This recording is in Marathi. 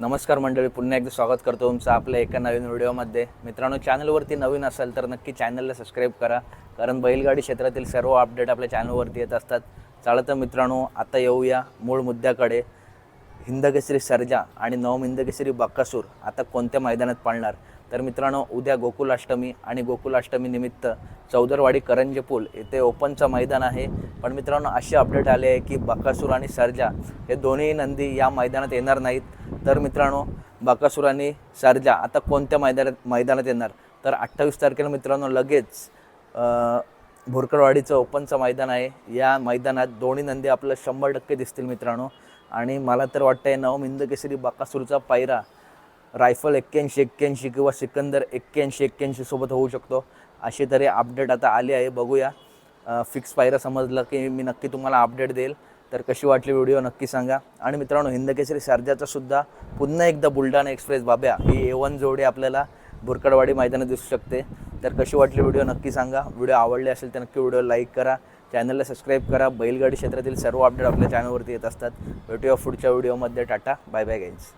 नमस्कार मंडळी पुन्हा एकदा स्वागत करतो तुमचं आपल्या एका नवीन व्हिडिओमध्ये. मित्रांनो चॅनलवरती नवीन असाल तर नक्की चॅनलला सबस्क्राईब करा कारण बैलगाडी क्षेत्रातील सर्व अपडेट आपल्या चॅनलवरती येत असतात. चालतं तर मित्रांनो आता येऊया मूळ मुद्द्याकडे. हिंदकेसरी सर्जा आणि नवम हिंदकेसरी बक्कासूर आता कोणत्या मैदानात पाळणार? तर मित्रांनो उद्या गोकुलाष्टमी आणि गोकुलाष्टमी निमित्त चौदरवाडी करंजे पूल येथे ओपनचं मैदान आहे. पण मित्रांनो अशी अपडेट आली आहे की बक्कासूर आणि सर्जा हे दोन्ही नंदी या मैदानात येणार नाहीत. तर मित्रांनो बकासूर सारजा आता कोणत्या मैदानात मैदानात येणार? तर अठ्ठावीस तारखेला मित्रांनो लगेच अ, भोरकरवाडीचं ओपनचं मैदान आहे. या मैदानात दोन्ही नंदी आपलं शंभर टक्के दिसतील मित्रांनो. आणि मला तर वाटतंय नवम हिंद केसरी बकासूरचा पायरा रायफल एक्क्याऐंशी एक्क्याऐंशी किंवा सिकंदर एक्क्याऐंशी एक्क्याऐंशी सोबत होऊ शकतो. अशी तरी अपडेट आता आली आहे. बघूया. फिक्स पायरा समजलं की मी नक्की तुम्हाला अपडेट देईल. तर कशी वाटली व्हिडिओ नक्की सांगा. आणि मित्रांनो हिंदकेसरी सर्जाचा सुद्धा पुन्हा एकदा बुलढाणा एक्सप्रेस बाब्या ही ए वन जोडी आपल्याला भुरकडवाडी मैदानात दिसू शकते. तर कशी वाटली व्हिडिओ नक्की सांगा. व्हिडिओ आवडले असेल तर नक्की व्हिडिओ लाईक करा. चॅनलला सबस्क्राईब करा. बैलगाडी क्षेत्रातील सर्व अपडेट आपल्या चॅनलवरती येत असतात. भेटूया पुढच्या व्हिडिओमध्ये टाटा. Bye bye guys